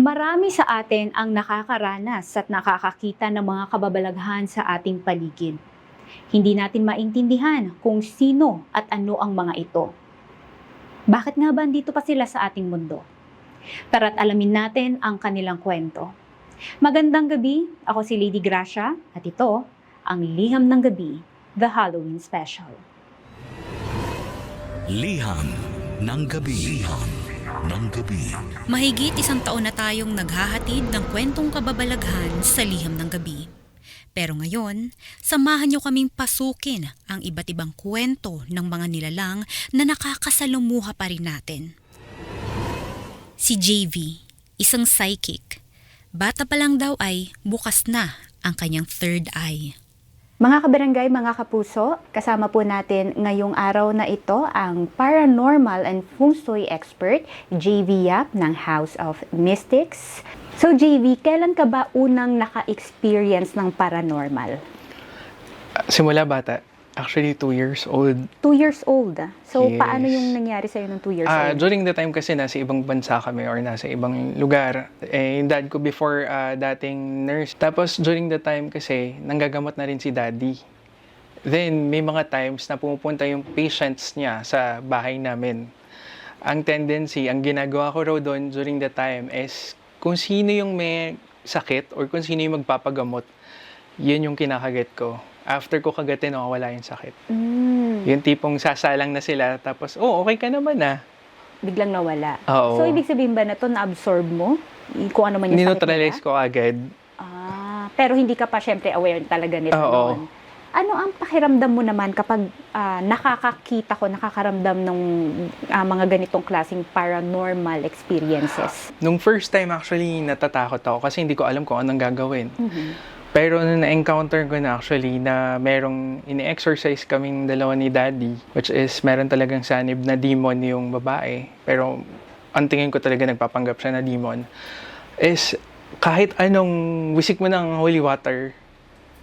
Marami sa atin ang nakakaranas at nakakakita ng mga kababalaghan sa ating paligid. Hindi natin maintindihan kung sino at ano ang mga ito. Bakit nga ba andito pa sila sa ating mundo? Tara't alamin natin ang kanilang kwento. Magandang gabi, ako si Lady Gracia at ito ang Liham ng Gabi, The Halloween Special. Liham ng gabi. Liham ng gabi. Mahigit isang taon na tayong naghahatid ng kwentong kababalaghan sa liham ng gabi. Pero ngayon, samahan niyo kaming pasukin ang iba't ibang kwento ng mga nilalang na nakakasalumuha pa rin natin. Si JV, isang psychic. Bata pa lang daw ay bukas na ang kanyang third eye. Mga kabarangay, mga kapuso, kasama po natin ngayong araw na ito ang paranormal and feng shui expert, JV Yap ng House of Mystics. So JV, kailan ka ba unang naka-experience ng paranormal? Simula bata. Actually, two years old. Two years old. ah. So Yes. paano yung nangyari sa'yo nung two years Ah, old? during the time kasi nasa ibang bansa kami or nasa ibang lugar. Eh, yung dad ko before ah, dating nurse. Tapos during the time kasi, nanggagamot na rin si daddy. Then, may mga times na pumupunta yung patients niya sa bahay namin. Ang tendency, ang ginagawa ko raw doon during the time is kung sino yung may sakit or kung sino yung magpapagamot, yun yung kinakagat ko. After ko kagatin, wala yung sakit. Mm, Yung tipong sasalang na sila, tapos, oh, okay ka naman ah. biglang nawala. Oo. So ibig sabihin ba na to na-absorb mo? Kung ano man yung sakit Nineutralize nila? ko agad. Ah, pero hindi ka pa syempre aware talaga nila Oo. noon. Ano ang pakiramdam mo naman kapag ah, nakakakita ko, nakakaramdam ng ah, mga ganitong klaseng paranormal experiences? Nung first time actually, natatakot ako kasi hindi ko alam kung anong gagawin. Mhm. Pero nung na-encounter ko na actually na merong ini-exercise kaming dalawa ni daddy, which is meron talagang sanib na demon yung babae. Pero ang tingin ko talaga nagpapanggap siya na demon. Is kahit anong wisik mo ng holy water,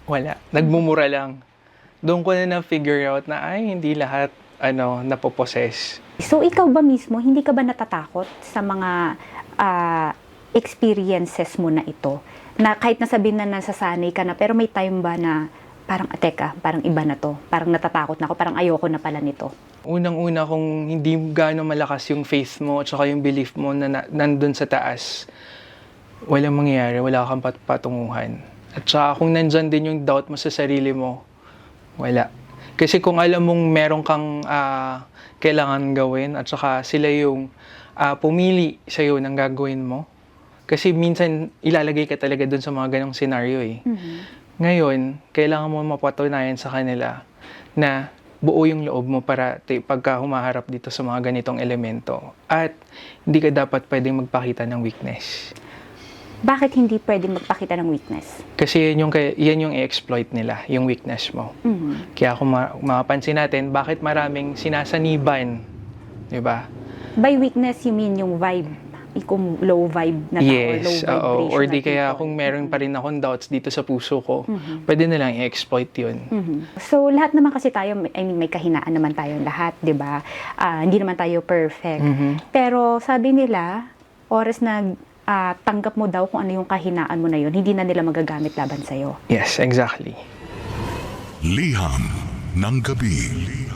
wala. Nagmumura lang. Doon ko na na-figure out na ay hindi lahat ano napoposes. So ikaw ba mismo, hindi ka ba natatakot sa mga ah, experiences mo na ito? Na kahit nasabihin na nasasanay ka na, pero may time ba na parang, "Ah, teka, parang iba na to. Parang natatakot na ako, parang ayoko na pala nito. Unang-una kung hindi gaano malakas yung faith mo at saka yung belief mo na, na nandun sa taas, walang mangyayari, wala kang pat- patunguhan. At saka kung nandyan din yung doubt mo sa sarili mo, wala. Kasi kung alam mong meron kang ah, kailangan gawin at saka sila yung ah, pumili sa'yo ng gagawin mo, kasi minsan ilalagay ka talaga dun sa mga ganong scenario eh. Ngayon, kailangan mo mapatunayan sa kanila na buo yung loob mo para ti- pagka humaharap dito sa mga ganitong elemento. At hindi ka dapat pwedeng magpakita ng weakness. Bakit hindi pwedeng magpakita ng weakness? Kasi yan yung, yan yung i-exploit nila, yung weakness mo. Mhm. Kaya kung ma- mapapansin natin, bakit maraming sinasaniban, di ba? By weakness, you mean yung vibe, kung low vibe na tao or low Yes, vibration oo. Or na di kaya people. kung meron pa rin akong doubts dito sa puso ko, Mhm. pwede na lang i-exploit yun. Mhm. So, lahat naman kasi tayo, I mean, may kahinaan naman tayong lahat, di ba? Ah, hindi naman tayo perfect. Mhm. Pero sabi nila, oras na ah, tanggap mo daw kung ano yung kahinaan mo na yun, hindi na nila magagamit laban sa'yo. Yes, exactly. Liham ng gabi.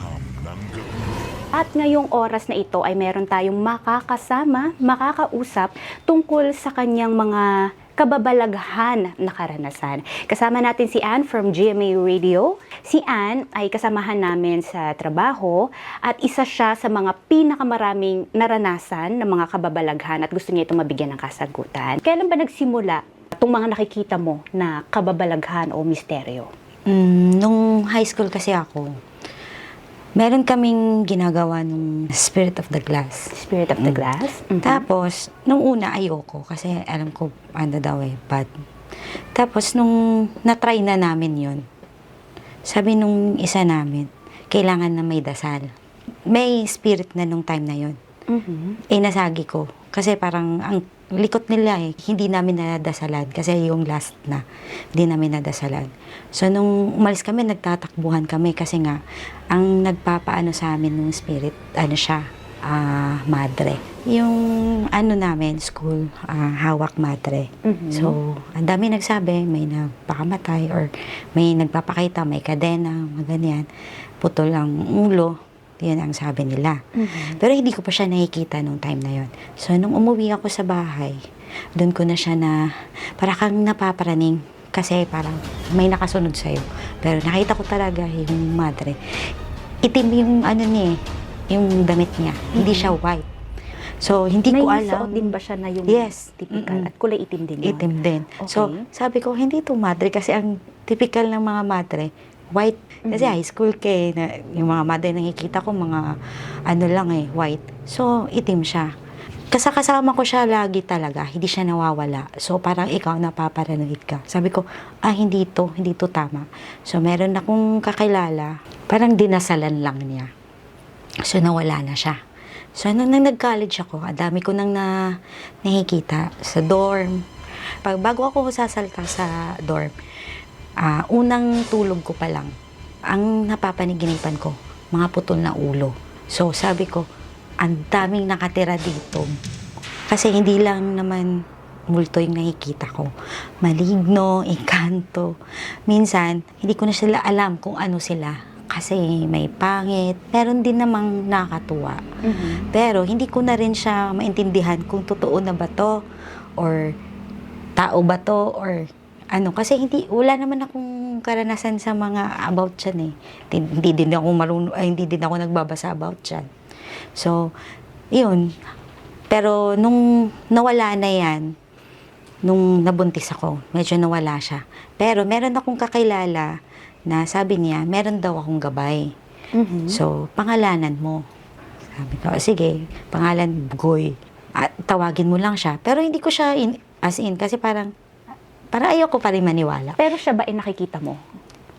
At ngayong oras na ito ay meron tayong makakasama, makakausap tungkol sa kanyang mga kababalaghan na karanasan. Kasama natin si Anne from GMA Radio. Si Anne ay kasamahan namin sa trabaho at isa siya sa mga pinakamaraming naranasan ng mga kababalaghan at gusto niya itong mabigyan ng kasagutan. Kailan ba nagsimula itong mga nakikita mo na kababalaghan o misteryo? Mm, nung high school kasi ako, meron kaming ginagawa nung Spirit of the Glass. Spirit of the Glass? Mhm. Tapos, nung una ayoko kasi alam ko ano daw eh, bad. Tapos, nung na-try na namin yon sabi nung isa namin, kailangan na may dasal. May spirit na nung time na yon Mhm. eh nasagi ko. Kasi parang ang likot nila eh, hindi namin nadadasalan. Kasi yung last na, hindi namin nadasalan. So nung umalis kami, nagtatakbuhan kami kasi nga, ang nagpapaano sa amin ng spirit, ano siya, ah, madre. Yung ano namin, school, ah, hawak madre. Mhm. So, ang dami nagsabi, may nagpakamatay or may nagpapakita, may kadena, ganyan. Putol ang ulo. Yun ang sabi nila. Mhm. Pero hindi ko pa siya nakikita nung time na yon. So, nung umuwi ako sa bahay, doon ko na siya na, para kang napaparaning. Kasi parang may nakasunod sa'yo. Pero nakita ko talaga yung madre. Itim yung ano niya eh, yung damit niya. Hindi siya white. So, hindi May ko alam. din ba siya na yung Yes. typical? Mm-mm. At kulay itim din yun? Itim din. So, Okay. sabi ko, hindi to madre kasi ang typical ng mga madre, white. Kasi Mhm. high school ka eh, na, yung mga madre nakikita ko, mga ano lang eh, white. So, itim siya. Kasakasama ko siya lagi talaga, hindi siya nawawala. So, parang ikaw napaparanoid ka. Sabi ko, ah, hindi to, hindi to tama. So, meron akong kakilala, parang dinasalan lang niya. So, nawala na siya. So, nung, nung nag-college ako, ang dami ko nang na, nakikita sa dorm. Pag, bago ako sasalta sa dorm, ah, unang tulog ko pa lang, ang napapaniginipan ko, mga putol na ulo. So, sabi ko, ang daming nakatira dito. Kasi hindi lang naman multo yung nakikita ko. Maligno, engkanto. Minsan, hindi ko na sila alam kung ano sila. Kasi may pangit. Meron din namang nakakatuwa. Mhm. Pero hindi ko na rin siya maintindihan kung totoo na ba to or tao ba to or ano kasi hindi wala naman akong karanasan sa mga about yan eh. Hindi, din ako marunong ay, hindi din ako nagbabasa about yan. So, yun. Pero nung nawala na yan, nung nabuntis ako, medyo nawala siya. Pero meron akong kakilala na sabi niya, meron daw akong gabay. Mhm. So, pangalanan mo. Sabi ko, "Ah, sige, pangalan Bugoy. At tawagin mo lang siya. Pero hindi ko siya in, as in, kasi parang, para ayoko pa rin maniwala. Pero siya ba ay nakikita mo?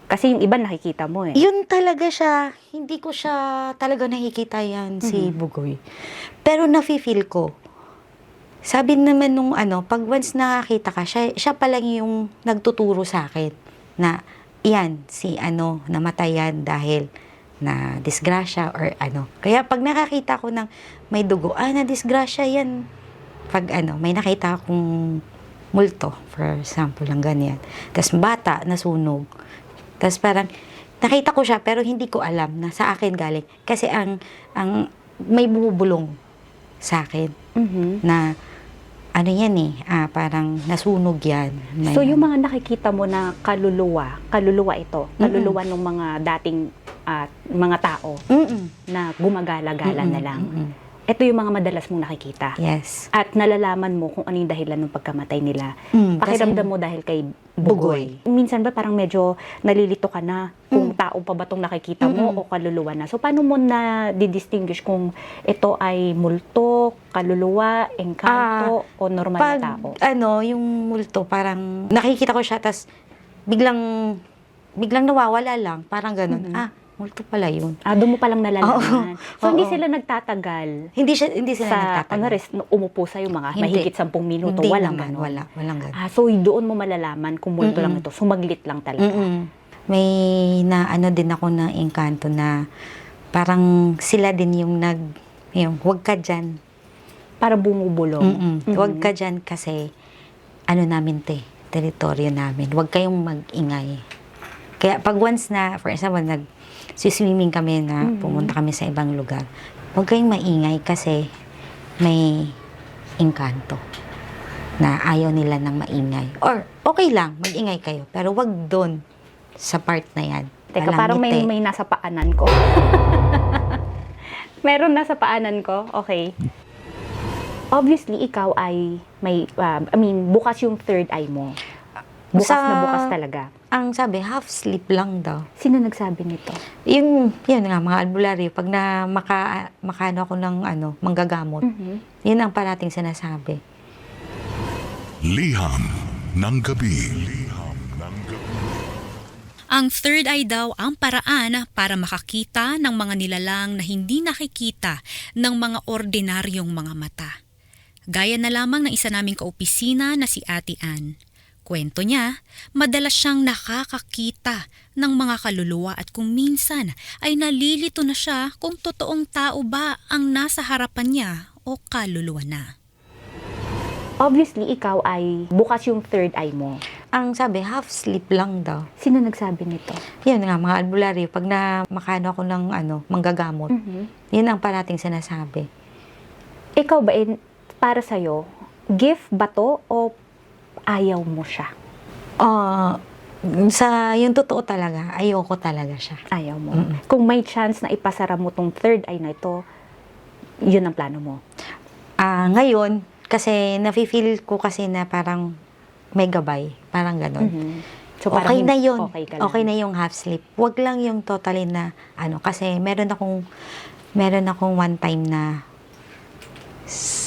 Kasi yung iba nakikita mo eh. Yun talaga siya, hindi ko siya talaga nakikita yan si Mhm. Bugoy. Pero nafe-feel ko. Sabi naman nung ano, pag once nakakita ka, siya, siya pa lang yung nagtuturo sa akin na yan, si ano, namatay yan dahil na disgrasya or ano. Kaya pag nakakita ko ng may dugo, ah, na disgrasya yan. Pag ano, may nakita akong multo, for example, ng ganyan. Tapos bata, nasunog. Tapos parang, nakita ko siya pero hindi ko alam na sa akin galing. Kasi ang, ang may bumubulong sa akin Mhm. na ano yan eh, ah, parang nasunog yan. So yung mga nakikita mo na kaluluwa, kaluluwa ito, kaluluwa ng mga dating ah, mga tao Mm-mm. na gumagala-gala na Mm-mm, lang. mm-mm. Ito yung mga madalas mong nakikita. Yes. At nalalaman mo kung ano yung dahilan ng pagkamatay nila. Mm, Pakiramdam mo dahil kay Bugoy. Minsan ba parang medyo nalilito ka na kung tao pa ba itong nakikita mo Mm-mm. o kaluluwa na. So paano mo na didistinguish kung ito ay multo, kaluluwa, engkanto o normal Pag na tao? ano, yung multo, parang nakikita ko siya, tas biglang, biglang nawawala lang. Parang ganun. Mhm. Ah, multo pala yun. Ah, doon mo palang nalalaman. So, hindi Oo. sila nagtatagal Hindi siya, hindi sila sa, nagtatagal. ano, res, umupo sa'yo mga Hindi. mahigit 10 minuto. Hindi walang naman, ganun. wala, walang ganun. Ah, so, doon mo malalaman kung multo lang Mm-mm. ito. Sumaglit lang talaga. Mm-mm. May na ano din ako na engkanto na parang sila din yung nag yung wag ka diyan. Para bumubulong. Mm-mm. Wag ka diyan kasi ano namin te, teritoryo namin. Wag kayong mag-ingay. Kaya pag once na for example nag swimming kami na Mhm. pumunta kami sa ibang lugar. Wag kayong maingay kasi may engkanto na ayaw nila ng maingay. Or okay lang, mag-ingay kayo. Pero wag doon sa part na yan. Teka, Walang parang may, may nasa paanan ko. Meron nasa paanan ko. Okay. Obviously, ikaw ay may, uh, I mean, bukas yung third eye mo. Bukas Sa- na bukas talaga. Ang sabi, half sleep lang daw. Sino nagsabi nito? Yung, yun nga, mga albularyo, pag na maka, makano ako ng ano, manggagamot, Mhm. yun ang parating sinasabi. Liham ng gabi. Liham ng gabi. Ang third eye daw ang paraan para makakita ng mga nilalang na hindi nakikita ng mga ordinaryong mga mata. Gaya na lamang ng isa naming kaopisina na si Ate Ann. Kwento niya, madalas siyang nakakakita ng mga kaluluwa at kung minsan ay nalilito na siya kung totoong tao ba ang nasa harapan niya o kaluluwa na. Obviously, ikaw ay bukas yung third eye mo. Ang sabi, half sleep lang daw. Sino nagsabi nito? Yun nga, mga albularyo, pag na makano ako ng ano, manggagamot, Mhm. yun ang parating sinasabi. Ikaw ba, in, para sa'yo, gift ba to o ayaw mo siya? Ah, sa yung totoo talaga, ayoko talaga siya. Ayaw mo. Mm-mm. Kung may chance na ipasara mo tong third eye na ito, yun ang plano mo. Ah, ngayon, kasi nafe-feel ko kasi na parang may gabay, parang ganun. Mhm. So, parang okay na yun. Okay, ka Okay, lang. na yung half sleep. Wag lang yung totally na ano kasi meron akong meron akong one time na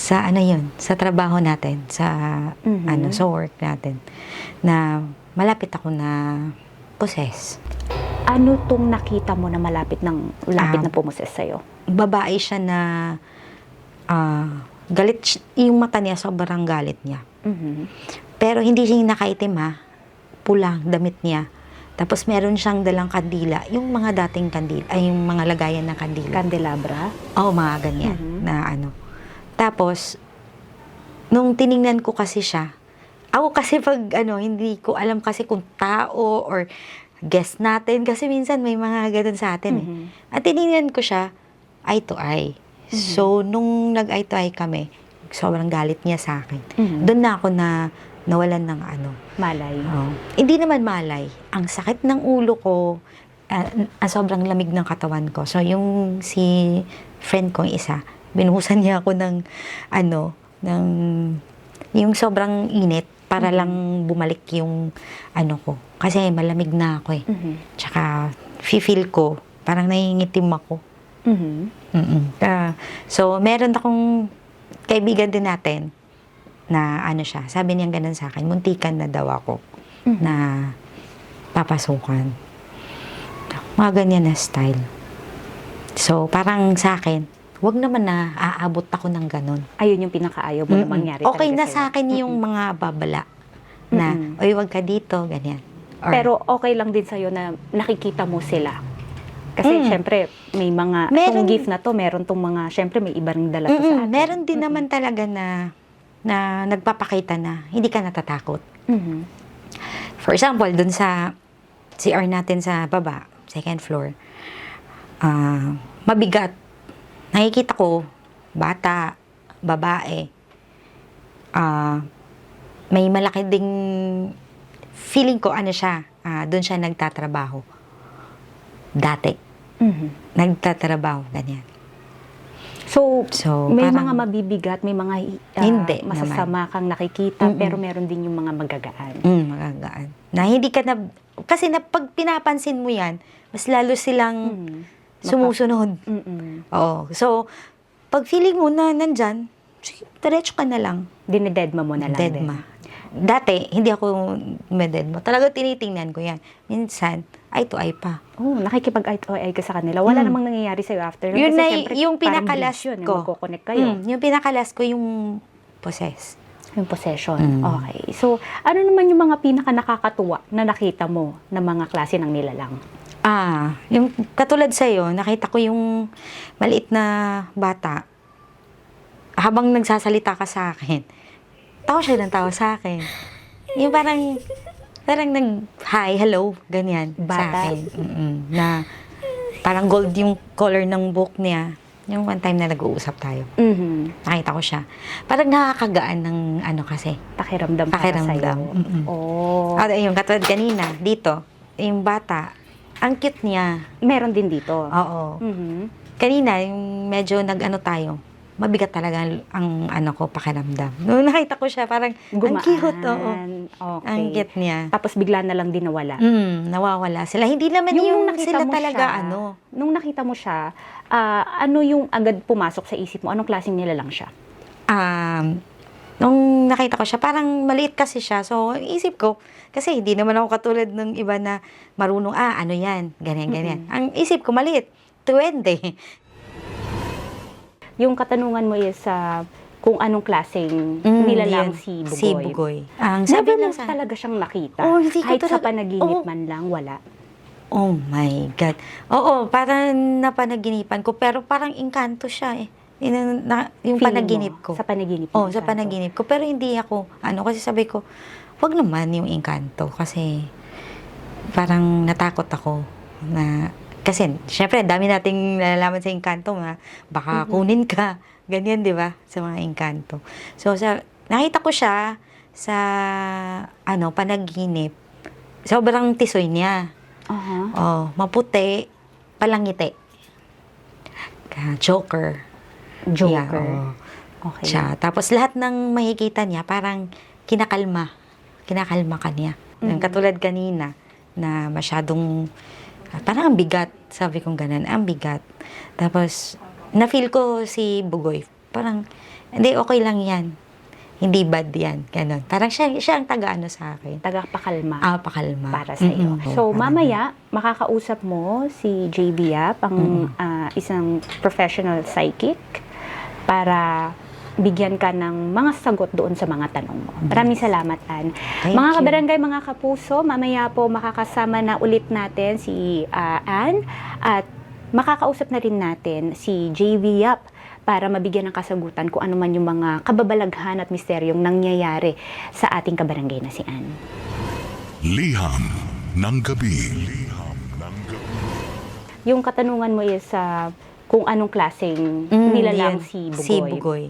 sa ano yun, sa trabaho natin, sa Mhm. ano, sa work natin na malapit ako na possess. Ano tong nakita mo na malapit ng lapit Ah. na pumoses sa'yo? Babae siya na ah, galit yung mata niya sobrang galit niya. Mhm. Pero hindi siya nakaitim ha. Pula damit niya. Tapos meron siyang dalang kandila. Yung mga dating kandila, ay yung mga lagayan ng kandila. Candelabra? Oo, mga ganyan. Mhm. Na ano. Tapos, nung tiningnan ko kasi siya, ako kasi pag ano, hindi ko alam kasi kung tao or guest natin. Kasi minsan may mga ganun sa atin eh. Mhm. At tiningnan ko siya, eye to eye. So, nung nag-eye to eye kami, sobrang galit niya sa akin. Mhm. Doon na ako na nawalan ng ano. Malay. Oh. Hindi naman malay. Ang sakit ng ulo ko, ah, ang sobrang lamig ng katawan ko. So, yung si friend ko, isa, binuhusan niya ako ng, ano, ng, yung sobrang init para lang bumalik yung, ano ko. Kasi malamig na ako eh. Mhm. Tsaka, feel ko, parang nangingitim ako. Mhm. Mm-mm. Ah, so, meron akong kaibigan din natin na ano siya, sabi niya ganun sa akin, muntikan na daw ako Mhm. na papasukan. Mga ganyan na style. So, parang sa akin, wag naman na aabot ako ng ganun. Ayun yung pinakaayaw mo na Mm-mm. mangyari Okay na sa akin yung mga babala na, Mm-mm. oy, wag ka dito, ganyan. Or, Pero okay lang din sa'yo na nakikita mo sila. Kasi Mm. syempre, may mga, Meron- tong gift na to, meron tong mga, syempre may iba ring dala to Mm-mm, sa atin. meron din Mm-mm. naman talaga na na nagpapakita na hindi ka natatakot. Mhm. For example, dun sa CR natin sa baba, second floor, ah, mabigat. Nakikita ko, bata, babae, ah, may malaki ding feeling ko ano siya, ah, dun siya nagtatrabaho. Dati, Mhm. nagtatrabaho, ganyan. So, So, may parang- mga mabibigat, may mga ah, Hindi masasama kang nakikita, Mm-mm. pero meron din yung mga magagaan. Mm, magagaan. Na hindi ka na, kasi na pag pinapansin mo yan, mas lalo silang Mhm. Sumusunod. Mm-mm. Oo. So, pag feeling mo na nandyan, sige, diretso ka na lang. Dinededma mo na lang din. Deadma. Dati, hindi ako mededma. Talaga tinitingnan ko yan. Minsan, eye to eye pa. Oh, nakikipag eye to eye ka sa kanila. Wala Mm. namang nangyayari sa'yo after. nun. Yun Kasi na syempre, yung parang pinakalas bridge yun, ko. Yung magkoconnect kayo. Mm, yung pinakalas ko yung possess. Yung possession. Mm. Okay. So, ano naman yung mga pinaka nakakatuwa na nakita mo na mga klase ng nilalang? Ah, yung katulad sa'yo, nakita ko yung maliit na bata. Habang nagsasalita ka sa akin, tawa siya ng tawa sa akin. Yung parang, parang nag, hi, hello, ganyan sa Bata. akin. Mm-mm. Na parang gold yung color ng book niya. Yung one time na nag-uusap tayo, Mhm. nakita ko siya. Parang nakakagaan ng ano kasi. Pakiramdam para Pakiramdam. sa'yo. Mm-mm. Oh. Yung katulad kanina, dito, yung bata, ang cute niya. Meron din dito. Oo. Mhm. kanina, yung medyo nag-ano tayo, mabigat talaga ang, ang ano ko, pakiramdam. Nung nakita ko siya, parang, Gumaan. ang cute, oo. Okay. Ang cute niya. Tapos bigla na lang din nawala. Mm, nawawala sila. Hindi naman yung, nung nakita sila mo talaga, siya, ano. Nung nakita mo siya, ah, ano yung agad pumasok sa isip mo? Anong klaseng nilalang siya? Um, nung nakita ko siya, parang maliit kasi siya. So, isip ko, kasi hindi naman ako katulad ng iba na marunong, ah, ano yan, ganyan, ganyan. Ang isip ko, maliit. Tuwende. Yung katanungan mo is, ah, kung anong klaseng Mm, nilalang si Bugoy. Si Bugoy. Ang sabi Never lang sa... talaga siyang nakita. Oh, hindi Kahit sa talaga- panaginip Oo. man lang, wala. Oh my God. Oo, parang napanaginipan ko. Pero parang engkanto siya eh. Yun, na, yung Feeling panaginip mo, ko. Sa panaginip Oh, sa panaginip ko. Pero hindi ako, ano, kasi sabi ko, wag naman yung engkanto. Kasi parang natakot ako na, kasi syempre, dami nating nalalaman sa engkanto na baka kunin ka. Ganyan, di ba? Sa mga engkanto. So, sa, nakita ko siya sa, ano, panaginip. Sobrang tisoy niya. Aha. Oh, maputi, palangiti. Ka- Joker. Joker. Yeah, oo. Okay. Siya. Tapos lahat ng makikita niya, parang kinakalma. Kinakalma ka niya. Yung Katulad kanina, na masyadong, ah, parang ang bigat. Sabi kong ganun, ang bigat. Tapos, na-feel ko si Bugoy. Parang, hindi, okay lang yan. Hindi bad yan. Ganun. Parang siya, siya ang taga-ano sa akin. Tagapakalma. Ah, pakalma. para sa iyo. Mm-mm. So, mamaya, makakausap mo si JB Yap, ang ah, isang professional psychic, para bigyan ka ng mga sagot doon sa mga tanong mo. Maraming salamat, Ann. Thank mga you. kabarangay, mga kapuso, mamaya po makakasama na ulit natin si ah, Ann at makakausap na rin natin si JV Yap para mabigyan ng kasagutan kung ano man yung mga kababalaghan at misteryong nangyayari sa ating kabarangay na si Ann. Liham ng gabi. Liham ng gabi. Yung katanungan mo is ah, kung anong klaseng Mm, nilalang si Bugoy. Si Bugoy.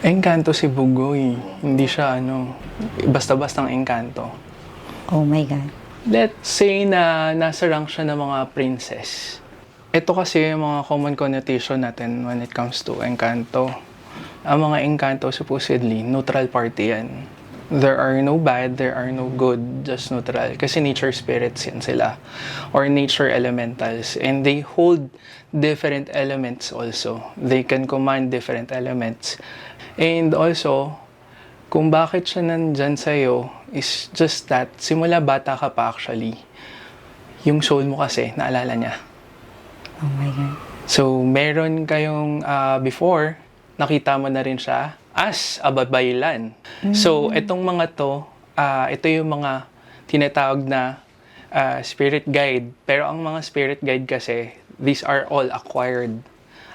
Engkanto si Bugoy. Hindi siya ano, basta-bastang engkanto. Oh my God. Let's say na nasa rank siya ng mga princess. Ito kasi yung mga common connotation natin when it comes to engkanto. Ang mga engkanto supposedly, neutral party yan. There are no bad, there are no good, just neutral. Kasi nature spirits yan sila. Or nature elementals. And they hold different elements also. They can command different elements. And also, kung bakit siya nandyan sa'yo is just that, simula bata ka pa actually, yung soul mo kasi, naalala niya. Oh my God. So, meron kayong ah, before, nakita mo na rin siya as a babaylan. So, itong mga to, ah, ito yung mga tinatawag na ah, spirit guide. Pero ang mga spirit guide kasi, these are all acquired.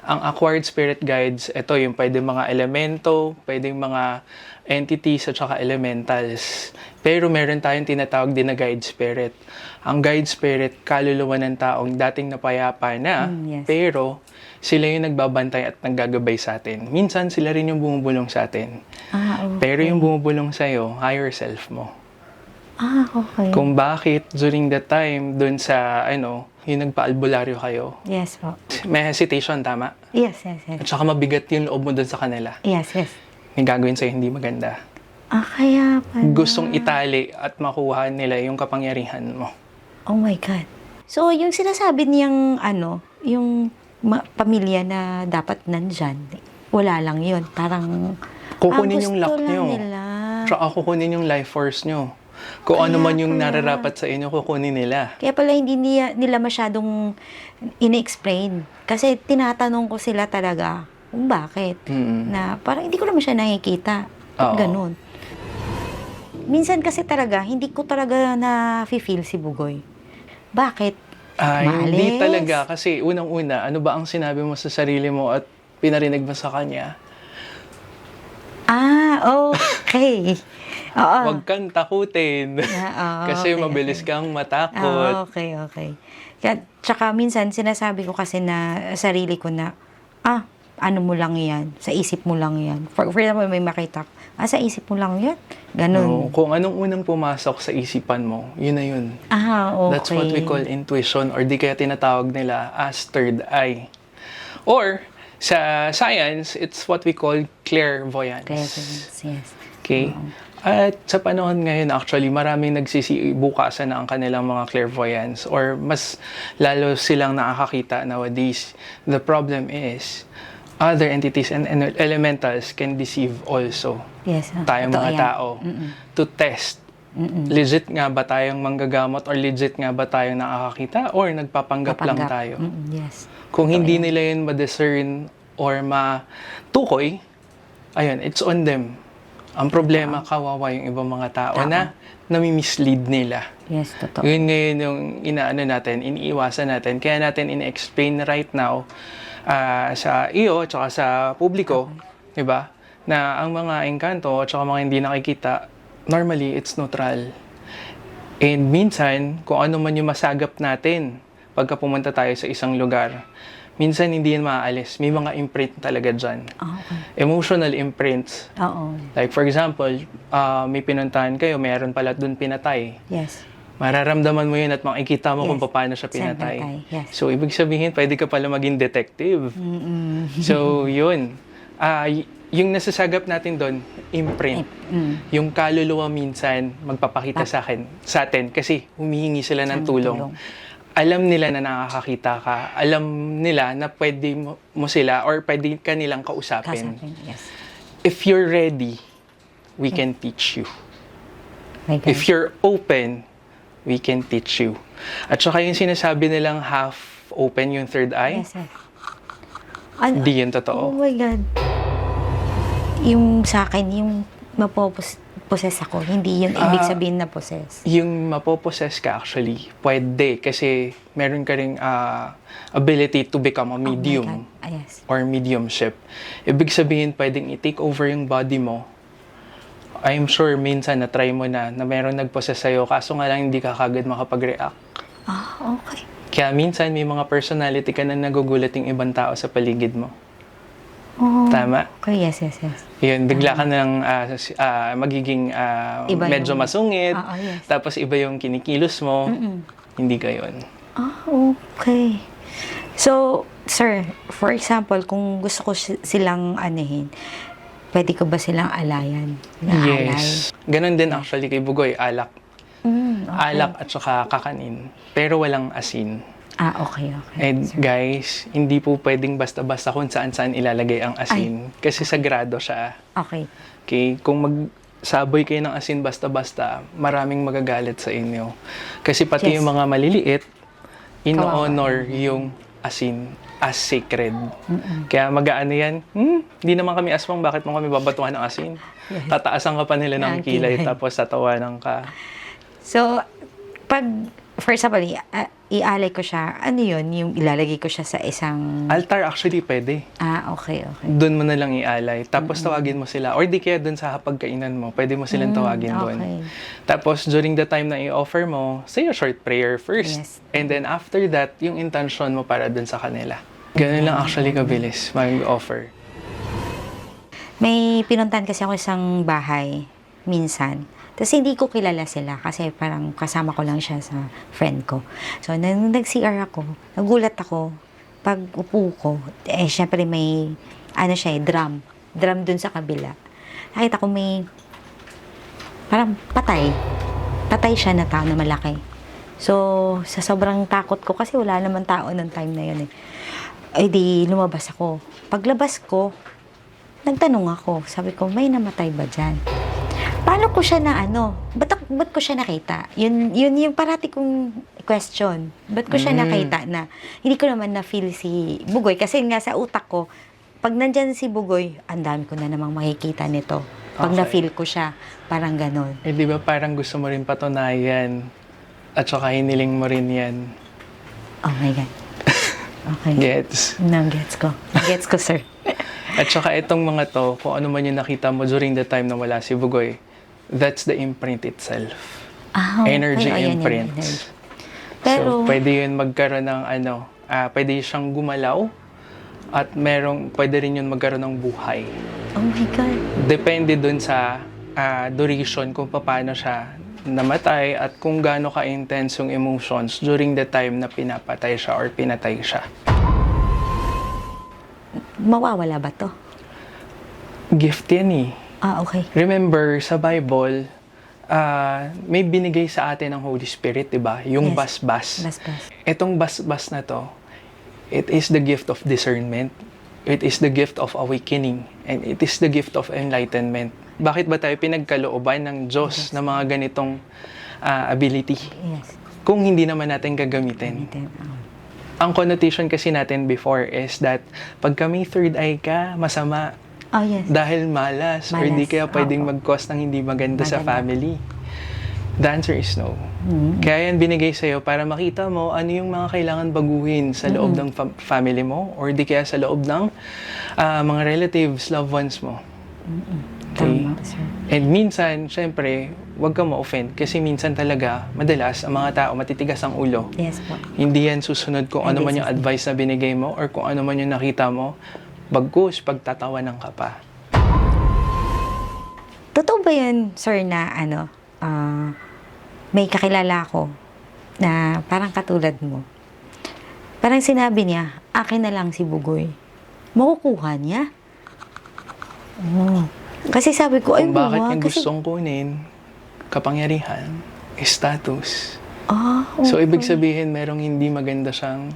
Ang acquired spirit guides, ito yung pwede mga elemento, pwede mga entities at saka elementals. Pero meron tayong tinatawag din na guide spirit. Ang guide spirit, kaluluwa ng taong dating napayapa na, Mm, yes. pero sila yung nagbabantay at naggagabay sa atin. Minsan sila rin yung bumubulong sa atin. Ah, okay. Pero yung bumubulong sa'yo, higher self mo. Ah, okay. Kung bakit during that time, dun sa, ano, yung nagpa-albularyo kayo, Yes po. may hesitation, tama? Yes, yes, yes. At saka mabigat yung loob mo dun sa kanila. Yes, yes. May gagawin sa'yo hindi maganda. Ah, kaya pala. Gustong itali at makuha nila yung kapangyarihan mo. Oh my God. So, yung sinasabi niyang, ano, yung ma- pamilya na dapat nandyan, wala lang yun. Parang, Kukunin ah, yung luck nyo. nila. Tsaka kukunin yung life force nyo. Kung ano man yung pala. nararapat sa inyo, kukunin nila. Kaya pala hindi niya, nila masyadong ine-explain. Kasi tinatanong ko sila talaga kung bakit. Mm. Na parang hindi ko naman siya nakikita. Oo. Ganun. Minsan kasi talaga, hindi ko talaga na-feel si Bugoy. Bakit? Ay, hindi Maalis. talaga. Kasi unang-una, ano ba ang sinabi mo sa sarili mo at pinarinig mo sa kanya? Ah, okay. Oo. Huwag kang takutin. Ah, oo, kasi okay, mabilis okay. kang Ah, matakot. okay, okay. Kaya, tsaka minsan sinasabi ko kasi na sarili ko na, ah, ano mo lang yan, sa isip mo lang yan. For, for example, may makita ko, ah, sa isip mo lang yan. No, Ganun. kung anong unang pumasok sa isipan mo, yun na yun. Ah, okay. That's what we call intuition or di kaya tinatawag nila as third eye. Or, sa science, it's what we call clairvoyance. Clairvoyance, yes. Okay? At sa panahon ngayon, actually, maraming nagsisibukasan na ang kanilang mga clairvoyance or mas lalo silang nakakakita nowadays. The problem is, other entities and, and elementals can deceive also Yes. ah, tayong mga yan. tao to test. Legit nga ba tayong manggagamot or legit nga ba tayong nakakakita or nagpapanggap lang Papanggap. tayo? Mm-mm, yes. Kung hindi nila yun ma-discern or matukoy, ayun, it's on them. Ang problema, kawawa yung ibang mga tao Tao. na nami-mislead nila. Yes, totoo. Yun ngayon yung inaano natin, iniiwasan natin. Kaya natin in-explain right now ah, sa iyo at saka sa publiko, di ba? Na ang mga engkanto at saka mga hindi nakikita, normally it's neutral. And minsan, kung ano man yung masagap natin pagka pumunta tayo sa isang lugar, minsan hindi yan maaalis. May mga imprint talaga dyan. Ah, okay. Emotional imprints. Oo. Like for example, ah, may pinuntahan kayo, mayroon pala dun pinatay Yes. mararamdaman mo yun at makikita mo kung Yes. paano siya Saan pinatay. yes. So, ibig sabihin, pwede ka pala maging detective. Mm-mm. So, yun. Y- yung nasasagap natin doon, imprint. Mm. Yung kaluluwa minsan, magpapakita sa akin, sa atin, kasi humihingi sila ng Ng tulong. tulong. Alam nila na nakakakita ka. Alam nila na pwede mo, mo sila or pwede ka nilang kausapin. Kasapin. Yes. If you're ready, we can teach you. God. If you're open, we can teach you. At saka yung sinasabi nilang half open yung third eye, Yes, yes. Ano? hindi yun Oh totoo. my God. Yung sa akin, yung mapoposes ako, hindi yun ibig Ah. sabihin na possess. Yung mapoposes ka actually, pwede kasi meron ka ring ah, ability to become a Oh my medium God. Ah, yes. or mediumship. Ibig sabihin, pwedeng i-take over yung body mo. I'm sure minsan na-try mo na na meron nag-possess sa'yo, kaso nga lang hindi ka kagad makapag-react. Ah, okay. Kaya minsan may mga personality ka na nagugulat yung ibang tao sa paligid mo. Oh, Tama? Okay, yes, yes, yes. Yun, bigla ka nang ah, s- ah, magiging ah, Iba medyo yung- masungit. Ah, ah, yes. Tapos iba yung kinikilos mo. Hindi ka yun. Ah, okay. So, sir, for example, kung gusto ko si- silang anihin, pwede ko ba silang alayan? Na Yes. Ganon din actually kay Bugoy, alak. Mm, okay. Alak at saka kakanin. Pero walang asin. Ah, okay, okay. And guys, hindi po pwedeng basta-basta kung saan-saan ilalagay ang asin. Kasi sagrado siya. Okay. Okay? Kung magsaboy kayo ng asin basta-basta, maraming magagalit sa inyo. Kasi pati Yes. yung mga maliliit, ino-honor yung asin as sacred. Kaya mag-aano yan, hmm, hindi naman kami aswang, bakit mo kami babatuhan ng asin? Tataasan ka pa nila ng kilay, tapos tatawanan ka. So, pag, for example, i- ah, ialay ko siya, ano yun, yung ilalagay ko siya sa isang... Altar actually pwede. ah, okay, okay. Doon mo na lang ialay. Tapos tawagin mo sila. Or di kaya doon sa hapagkainan mo. Pwede mo silang Mm, tawagin doon. okay. Tapos during the time na i-offer mo, say a short prayer first. Yes. And then after that, yung intention mo para doon sa kanila. Ganun lang actually kabilis mag-offer. May pinuntan kasi ako isang bahay, minsan. Tapos hindi ko kilala sila kasi parang kasama ko lang siya sa friend ko. So, nang nag-CR ako, nagulat ako. Pag upo ko, eh, syempre may, ano siya eh, drum. Drum dun sa kabila. Nakita ko may, parang patay. Patay siya na tao na malaki. So, sa sobrang takot ko, kasi wala naman tao ng time na yun eh. Ay di, lumabas ako. Paglabas ko, nagtanong ako. Sabi ko, may namatay ba dyan? Paano ko siya na ano? Ba't, ba't ko siya nakita? Yun, yun yung parati kong question. Ba't ko siya Mm. nakita na hindi ko naman na-feel si Bugoy? Kasi nga sa utak ko, pag nandyan si Bugoy, ang dami ko na namang makikita nito. Pag Okay. na-feel ko siya, parang ganon. Eh di ba parang gusto mo rin patunayan at saka hiniling mo rin yan. Oh my God. Okay. Gets? No, gets ko. Gets ko, sir. At saka itong mga to, kung ano man yung nakita mo during the time na wala si Bugoy, that's the imprint itself. Ah, okay. Energy Ayan, yan, imprints. energy. Pero, so, pwede yun magkaroon ng ano, ah, pwede siyang gumalaw at merong, pwede rin yun magkaroon ng buhay. oh my God. Depende dun sa ah, duration kung paano siya namatay at kung gaano ka-intense yung emotions during the time na pinapatay siya or pinatay siya. Mawawala ba to? Gift yan eh. Ah, okay. Remember, sa Bible, ah, may binigay sa atin ng Holy Spirit, di ba? Yung Yes. basbas. Bas-bas. Itong basbas na to, it is the gift of discernment. It is the gift of awakening. And it is the gift of enlightenment. Bakit ba tayo pinagkalooban ng Diyos na mga ganitong ah, ability? Yes. Kung hindi naman natin gagamitin. Gamitin. Ah. Ang connotation kasi natin before is that pag kami third eye ka, masama. Oh, yes. Dahil malas, or Malas, di kaya pwedeng oo. mag-cause ng hindi maganda, sa Maganda. family. The answer is no. Mm. Kaya yan binigay sa'yo para makita mo ano yung mga kailangan baguhin sa loob ng fa- family mo or di kaya sa loob ng ah, mga relatives, loved ones mo. Okay? Tama, sir. And minsan, syempre, huwag ka ma-offend kasi minsan talaga, madalas, ang mga tao matitigas ang ulo. Yes po. Hindi yan susunod kung ano Hindi man yung advice na binigay mo or kung ano man yung nakita mo. Bagkus, pagtatawanan ka pa. Totoo ba yan, sir, na ano, ah, may kakilala ko na parang katulad mo. Parang sinabi niya, akin na lang si Bugoy. Makukuha niya. Oh. Kasi sabi ko, ay, Kung bakit niya kasi, gustong kunin, kapangyarihan, status. Ah, So, okay. ibig sabihin, merong hindi maganda siyang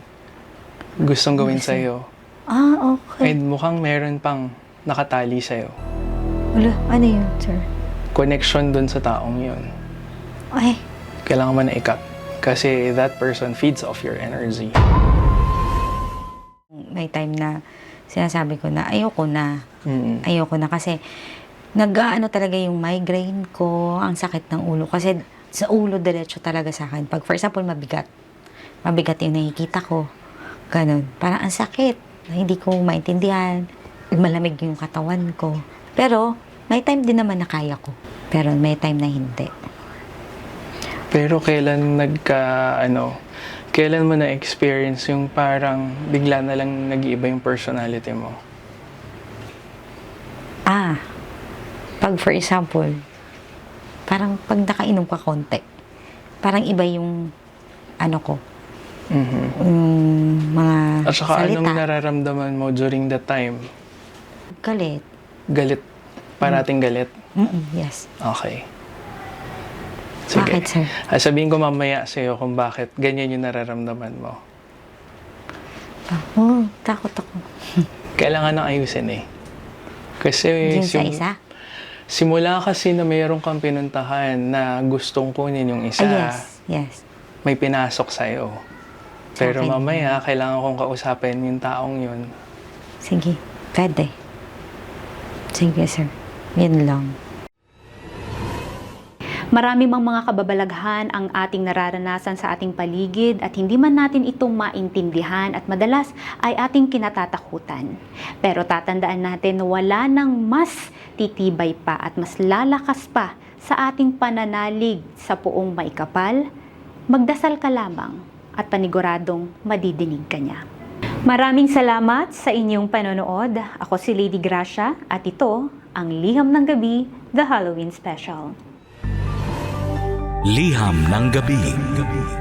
gustong gawin sa'yo. Ah, okay. And mukhang meron pang nakatali sa'yo. Wala, ano yun, sir? Connection dun sa taong yun. Ay, Kailangan mo na ikat. Kasi that person feeds off your energy. may time na sinasabi ko na ayoko na. Mm. Ayoko na kasi nag-ano talaga yung migraine ko, ang sakit ng ulo. Kasi sa ulo diretso talaga sa akin. Pag for example, mabigat. Mabigat yung nakikita ko. Ganon. Parang ang sakit. Hindi ko maintindihan. Malamig yung katawan ko. Pero, may time din naman na kaya ko. Pero may time na hindi. Pero kailan nagka, ano, kailan mo na-experience yung parang bigla na lang nag-iiba yung personality mo? Ah, pag for example, parang pag nakainom ka konti, parang iba yung ano ko, Mhm. yung mga At saka salita. anong nararamdaman mo during that time? Galit. Galit. Parating galit? Mm-mm, yes. Okay. Sige. Bakit, sir? Ah, Sabihin ko mamaya sa'yo kung bakit ganyan yung nararamdaman mo. Oh, takot ako. Kailangan nang ayusin eh. Kasi Yung sa sim- isa? simula kasi na mayroon kang pinuntahan na gustong kunin yung isa, Ah, yes. Yes. may pinasok sa'yo. Pero akin. mamaya, kailangan kong kausapin yung taong yun. Sige. Pwede. Sige, sir. Yun lang. Marami mang mga kababalaghan ang ating nararanasan sa ating paligid at hindi man natin itong maintindihan at madalas ay ating kinatatakutan. Pero tatandaan natin na wala nang mas titibay pa at mas lalakas pa sa ating pananalig sa puong maikapal. Magdasal ka lamang at paniguradong madidinig ka niya. Maraming salamat sa inyong panonood. Ako si Lady Gracia at ito ang Liham ng Gabi, The Halloween Special. Liham ng gabi.